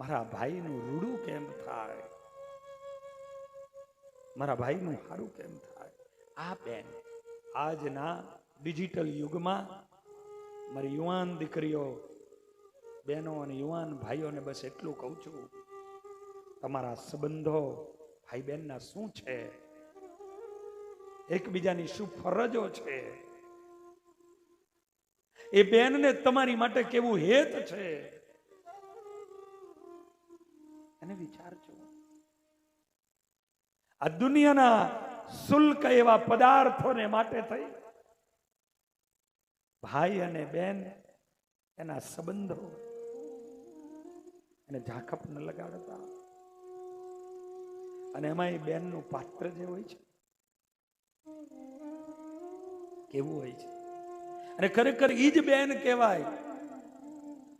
મારા ભાઈનું રૂડું કેમ થાય? મારા ભાઈનું સારું કેમ થાય? આ બેન આજના ડિજિટલ યુગમાં મારી યુવાન દીકરીઓ, બહેનો અને યુવાન ભાઈઓને બસ એટલું કહું છું, તમારા સંબંધો ભાઈ બહેનના શું છે? એકબીજાની શું ફરજો છે? એ બેનને તમારી માટે કેવું હેત છે? એને વિચારજો. આ દુનિયાના શુલ્ક એવા પદાર્થોને માટે થઈ. ભાઈ અને બેન, એના સંબંધો એને ઝાંખપ ન લગાડતા. અને એમાં એ બેનનું પાત્ર જે હોય છે, કેવું હોય છે? અને ખરેખર ઈ જ બેન કહેવાય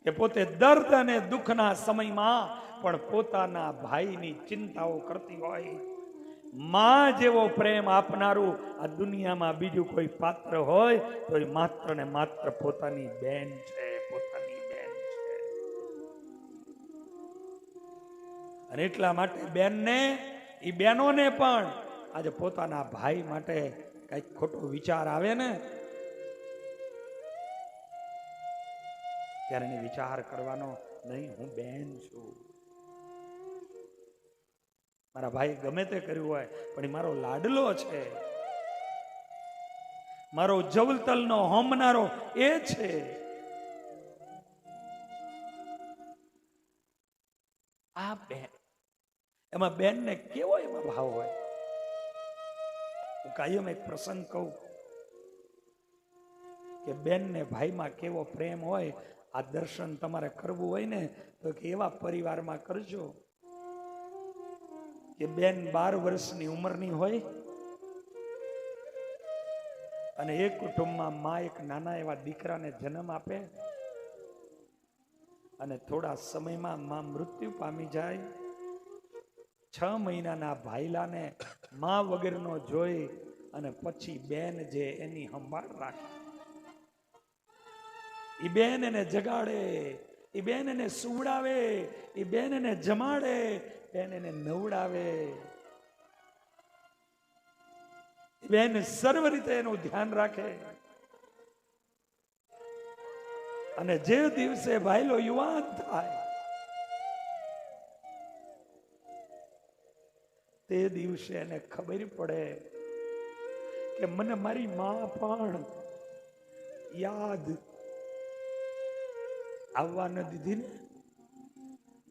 કે પોતે દર્દ અને દુઃખના સમયમાં પણ પોતાના ભાઈની ચિંતાઓ કરતી હોય. માં જેવો પ્રેમ આપનારું આ દુનિયામાં બીજું કોઈ પાત્ર હોય, તો એ માત્ર ને માત્ર પોતાની બેન છે, પોતાની બેન છે. અને એટલા માટે બેનને એ બેનોને પણ આજે પોતાના ભાઈ માટે કંઈક ખોટો વિચાર આવે ને ત્યારે એને વિચાર કરવાનો નહીં, હું બેન છું. મારા ભાઈ ગમે તે કર્યું હોય, પણ એ મારો લાડલો છે. મારો જવલતલનો હોમનારો એ છે. આ બેન, એમાં બેનને કેવો એમાં ભાવ હોય? હું કાયમ એક પ્રસંગ કહું કે બેનને ભાઈમાં કેવો પ્રેમ હોય આ દર્શન તમારે કરવું હોય ને, તો કે એવા પરિવારમાં કરજો. કે બેન બાર વર્ષની ઉંમરની હોય, અને એક કુટુંબમાં મા એક નાના એવા દીકરાને જન્મ આપે, અને થોડા સમયમાં મા મૃત્યુ પામી જાય. છ મહિનાના ભાઈલાને મા વગરનો જોઈ, અને પછી બેન જે એની સંભાળ રાખે. એ બેન એને જગાડે એ બેન એને સુવડાવે એ બેન એને જમાડે બેન એને નવડાવે બેન સર્વ રીતે એનું ધ્યાન રાખે. અને જે દિવસે ભાઈલો યુવાન થાય, તે દિવસે એને ખબર પડે કે મને મારી મા પણ યાદ આવવા ન દીધી ને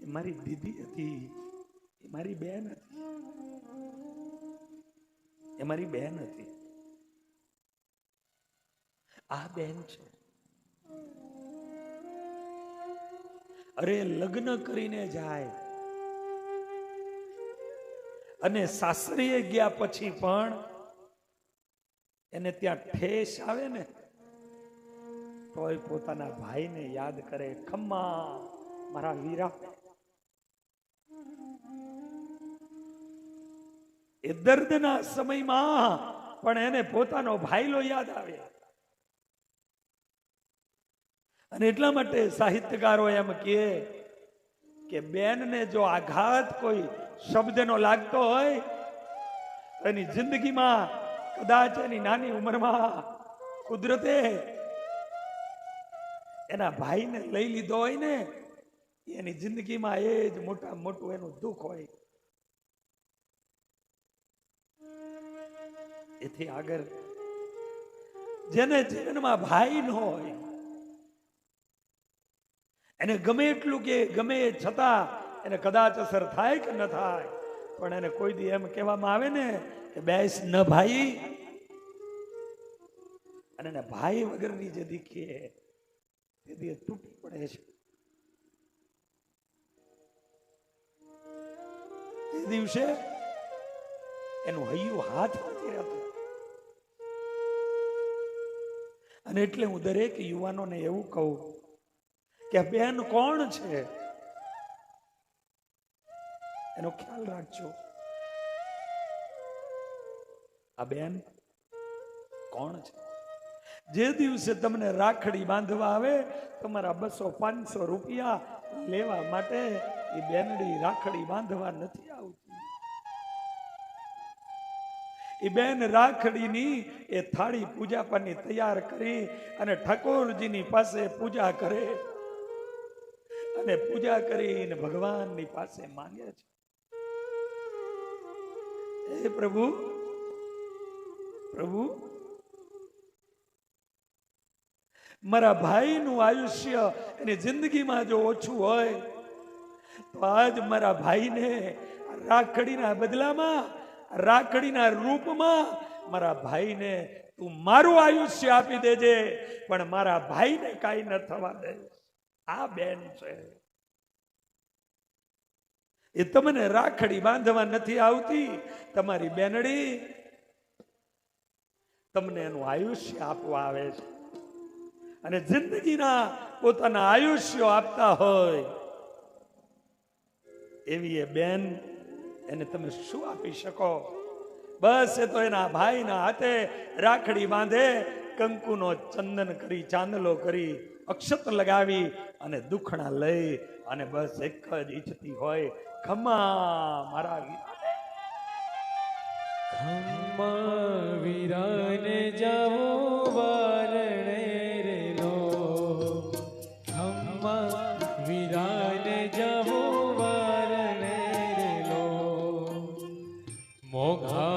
એ મારી દીદી હતી, એ મારી બેન હતી. એ મારી બેન હતી. આ બેન છે. અરે લગ્ન કરીને જાય. અને સાસરીએ ગયા પછી પણ એને ત્યાં ઠેસ આવે ને તોય પોતાના ભાઈને યાદ કરે. ખમ્મા, મારા વીરા. એ દર્દના સમયમાં પણ એને પોતાનો ભાઈલો યાદ આવે. અને એટલા માટે સાહિત્યકારો એમ કહે કે બેનને જો આઘાત કોઈ શબ્દનો લાગતો હોય એની જિંદગીમાં કદાચ એની નાની ઉંમરમાં કુદરતે એના ભાઈને લઈ લીધો હોય ને, એની જિંદગીમાં એ જ મોટા મોટું એનું દુઃખ હોય. એથી આગળ જેને જીવનમાં ભાઈ ન હોય, એને ગમે એટલું કે ગમે છતાં એને કદાચ અસર થાય કે ન થાય, પણ એને કોઈ દી એમ કહેવામાં આવે ને કે બેસ ન ભાઈ. અને ભાઈ વગરની જે દીખીએ એ તૂટી પડે છે તે દિવસે એનું હૈયું હાથ નથી રહેતું અને એટલે હું દરેક યુવાનોને એવું કહું કે બેન કોણ છે એનો ખ્યાલ રાખજો આ બેન કોણ છે જે દિવસે તમને રાખડી બાંધવા આવે, તમારા બસો પાંચસો રૂપિયા લેવા માટે એ બેનડી રાખડી બાંધવા નથી આવતી. એ બેન રાખડીની એ થાળી પૂજા પાની તૈયાર કરી અને ઠાકોરજીની પાસે પૂજા કરે. અને પૂજા કરીને ભગવાનની પાસે માંગે છે. હે પ્રભુ પ્રભુ મારા ભાઈનું આયુષ્ય એની જિંદગીમાં જો ઓછું હોય, તો આજ મારા ભાઈને રાખડીના બદલામાં, રાખડીના રૂપમાં મારા ભાઈને તું મારું આયુષ્ય આપી દેજે, પણ મારા ભાઈને કાંઈ ન થવા દે. આ બેન છે. એ તમને રાખડી બાંધવા નથી આવતી, તમારી બેનડી તમને એનું આયુષ્ય આપવા આવે છે. અને જિંદગીના પોતાના આયુષ્યો આપતા હોય. એવી એ બેન એને તમે શું આપી શકો? બસ એ તો એના ભાઈના હાથે રાખડી બાંધે, કંકુનો ચંદન કરી, ચાંદલો કરી, અક્ષત લગાવી અને દુખણા લઈ અને બસ એક જ ઈચ્છતી હોય ખમા મારા ખમા વીરાને જાવો વારણે મોઘા મૂલો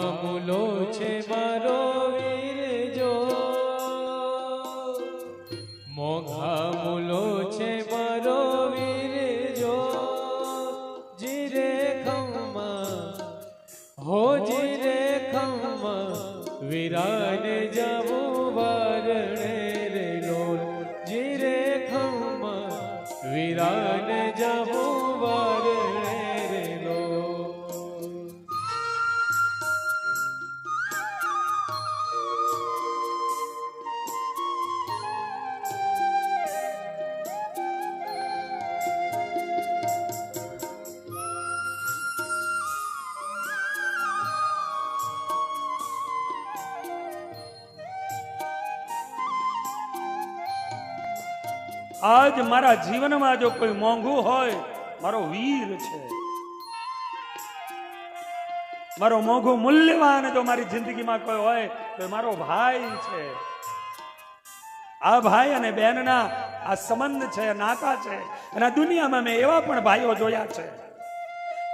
આજ મારા જીવનમાં જો કોઈ મોંઘું હોય, મારો વીર છે. મારો મોંઘું મૂલ્યવાન જો મારી જિંદગીમાં કોઈ હોય, તો મારો ભાઈ છે. આ ભાઈ અને બહેનના આ સંબંધ છે નાતા છે. અને દુનિયામાં મેં એવા પણ ભાઈઓ જોયા છે.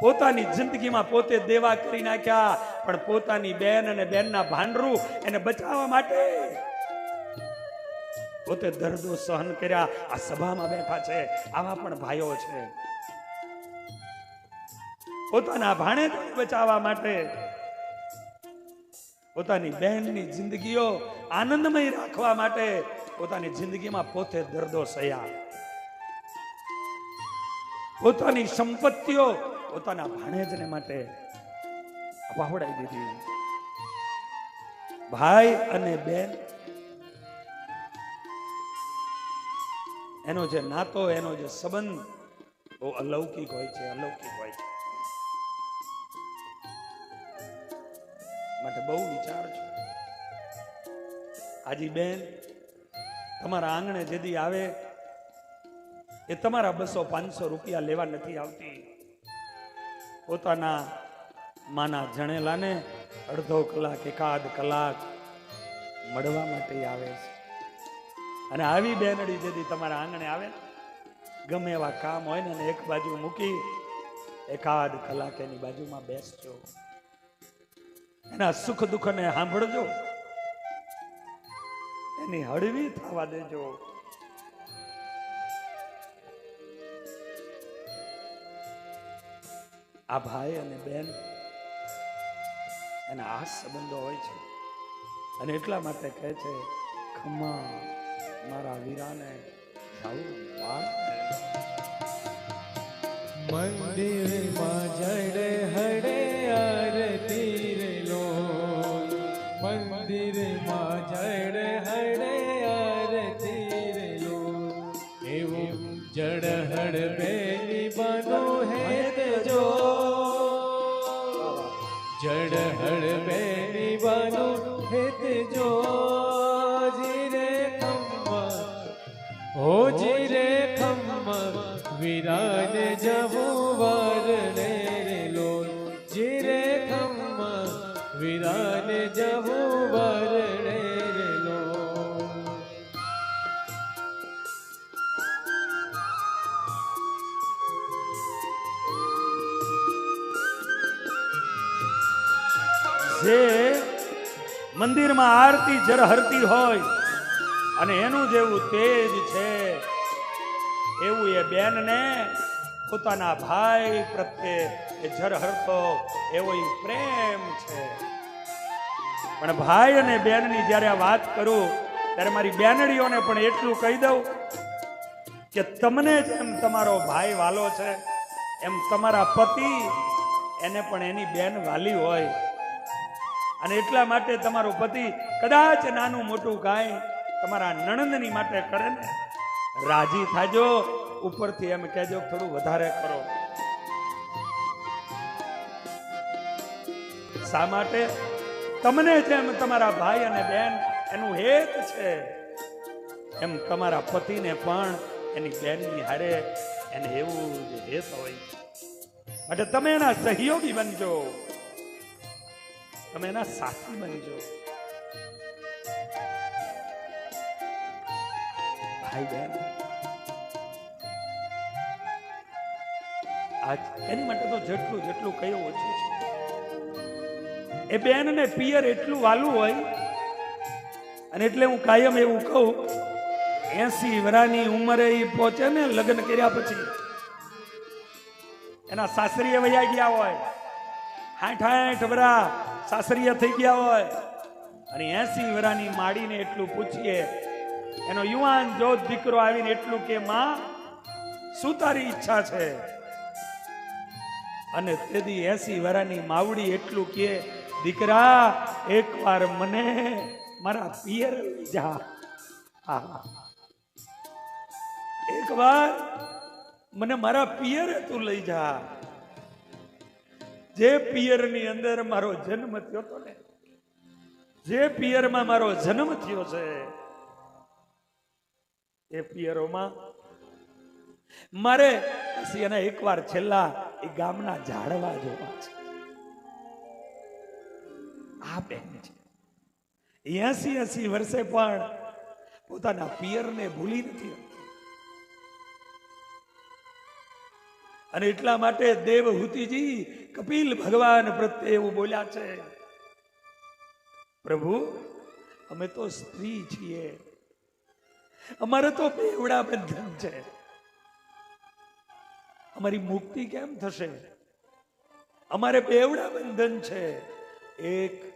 પોતાની જિંદગીમાં પોતે દેવા કરી નાખ્યા, પણ પોતાની બેન અને બેનના ભાંડરું એને બચાવવા માટે પોતે દર્દો સહન કર્યા. આ સભામાં બેઠા છે. આવા પણ ભાઈઓ છે. પોતાના ભાણે બચાવવા માટે પોતાની બહેનની જિંદગીઓ આનંદમય રાખવા માટે પોતાની જિંદગીમાં પોતે દર્દો સહ્યા. પોતાની સંપત્તિઓ પોતાના ભાણેજને માટે વાવડાઈ દીધી. ભાઈ અને બેન એનો જે નાતો, એનો જે સંબંધ બહુ અલૌકિક હોય છે, અલૌકિક હોય છે. માટે બહુ વિચાર છો. આજી બેન, તમારા આંગણે જેદી આવે, એ તમારા બસો પાંચસો રૂપિયા લેવા નથી આવતી. પોતાના માના જણેલાને અડધો કલાક, એકાદ કલાક મળવા માટે આવે છે. અને આવી બેનડી જેથી તમારા આંગણે આવે, ગમે એવા કામ હોય ને એક બાજુ મૂકી, એકાદ કલાક એની બાજુમાં બેસજો. એના સુખ દુઃખને સાંભળજો. એની હળવી થવા દેજો. આ ભાઈ અને બેન, એના આ સંબંધો હોય છે. અને એટલા માટે કહે છે, ખમા. મારા વીરાને જાવું વાર મંદિરમાં જડ હડે આરતી રે લો મંદિરમાં જડ હડે આરતી રે લો એવું જડ હડ બેની બનો હેત જો જડ હડ બેની બનો હેત જો જીરે ખમ્મા હો જીરે ખમ્મા વિરાજ વિરાને જવું વરણે રે વરણે રે લોલ. જે મંદિરમાં આરતી જર હરતી હોય અને એનું જેવું તેજ છે, એવું એ બેનને પોતાના ભાઈ પ્રત્યે એ જરહરતો એવો એ પ્રેમ છે. પણ ભાઈ અને બેનની જ્યારે આ વાત કરું, ત્યારે મારી બેનડીઓને પણ એટલું કહી દઉં કે તમને જેમ તમારો ભાઈ વાલો છે, એમ તમારા પતિ એને પણ એની બેન વાલી હોય. અને એટલા માટે તમારો પતિ કદાચ નાનું મોટું કાંઈ તમારા નણંદની માટે કરે ને? રાજી થાજો. ઉપરથી એમ કહેજો થોડું વધારે કરો. શા માટે? તમને જેમ તમારા ભાઈ અને બેન એનું હેત છે, એમ તમારા પતિને પણ એની બેનની હારે એને એવું જ હેત હોય. માટે તમે એના સહયોગી બનજો. તમે એના સાથી બનજો. ભાઈ બહેન એની માટે તો જેટલું જેટલું કયું ઓછું છે. એ બેન ને પિયર એટલું વાલું હોય, અને એટલે હું કાયમ એવું કહું, એસી વરાની ઉંમરે એ પહોંચે ને લગ્ન કર્યા પછી, એના સાસરીએ વયા ગયા હોય, હાઠ હાઠ વરા સાસરીએ થઈ ગયા હોય, અને એસી વરાની માડીને એટલું પૂછીએ એનો યુવાન જો દીકરો આવીને એટલું કે માં, શું તારી ઈચ્છા છે? અને તેથી એસી વરાની માવડી એટલું કે, દીકરા, એકવાર મને મારા પિયર જા. એકવાર મને મારા પિયરે તું લઈ જા. જે પિયરની અંદર મારો જન્મ થયો તો ને, જે પિયરમાં મારો જન્મ થયો છે એ પિયરોમાં મારે પછી એને એકવાર છેલ્લા એ ગામના ઝાડવા જોવા છે. આ બેન છે. એસી એસી વર્ષે પણ પોતાના પિયરને ભૂલી નથી અને એટલા માટે દેવહૂતિજી કપિલ ભગવાન પ્રત્યે એવું બોલ્યા છે, પ્રભુ, અમે તો સ્ત્રી છીએ. અમારે તો બેવડા બંધન છે. અમારી મુક્તિ કેમ થશે? અમારે બેવડા બંધન છે. એક,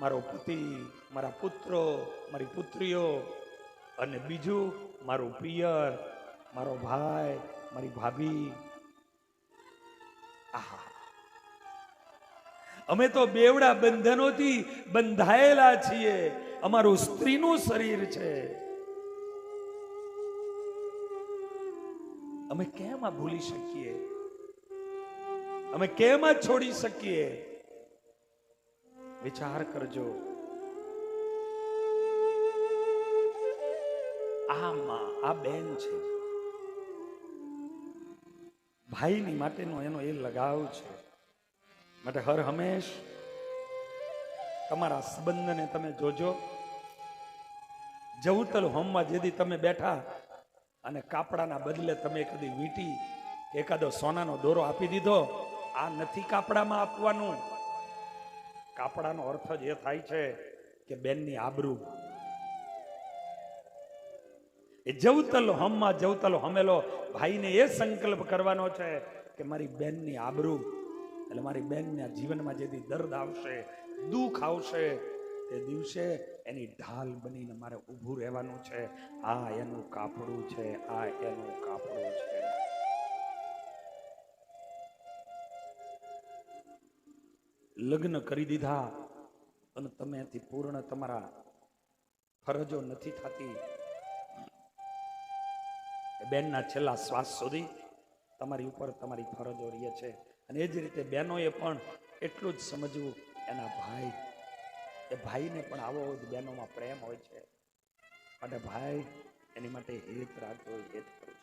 મારો પતિ, મારા પુત્રો, મારી પુત્રીઓ અને બીજું મારું પિયર, મારો ભાઈ, મારી ભાભી. આહા. અમે તો બેવડા બંધનોથી બંધાયેલા છીએ. અમારું સ્ત્રીનું શરીર છે. અમે કેમ આ ભૂલી શકીએ? અમે કેમ આ છોડી શકીએ? વિચાર કરજો. આ માં, આ બેન છે. ભાઈની માટેનો એનો એ લગાવ છે. માટે હર હંમેશ તમારા સંબંધને તમે જોજો. જવતલ હોમમાં જેથી તમે બેઠા અને કાપડાના બદલે તમે કદી વીંટી, એકાદો સોનાનો દોરો આપી દીધો? આ નથી કાપડામાં આપવાનું. કાપડાનો અર્થ જ એ થાય છે કે બેનની આબરૂ. એ જવતલ હમમાં, જવતલ હમેલો ભાઈને એ સંકલ્પ કરવાનો છે કે મારી બેનની આબરૂ, એટલે મારી બેનના જીવનમાં જેથી દર્દ આવશે, દુઃખ આવશે તે દિવસે એની ઢાલ બનીને મારે ઊભું રહેવાનું છે. આ એનું કાપડું છે, આ એનું કાપડું છે. લગ્ન કરી દીધા અને તમે એથી પૂર્ણ તમારા ફરજો નથી થતી. બેનના છેલ્લા શ્વાસ સુધી તમારી ઉપર તમારી ફરજો રહે છે. અને એ જ રીતે બહેનોએ પણ એટલું જ સમજવું, એના ભાઈ એ ભાઈને પણ આવો જ બહેનોમાં પ્રેમ હોય છે. માટે ભાઈ એની માટે હેત રાખજો, હેત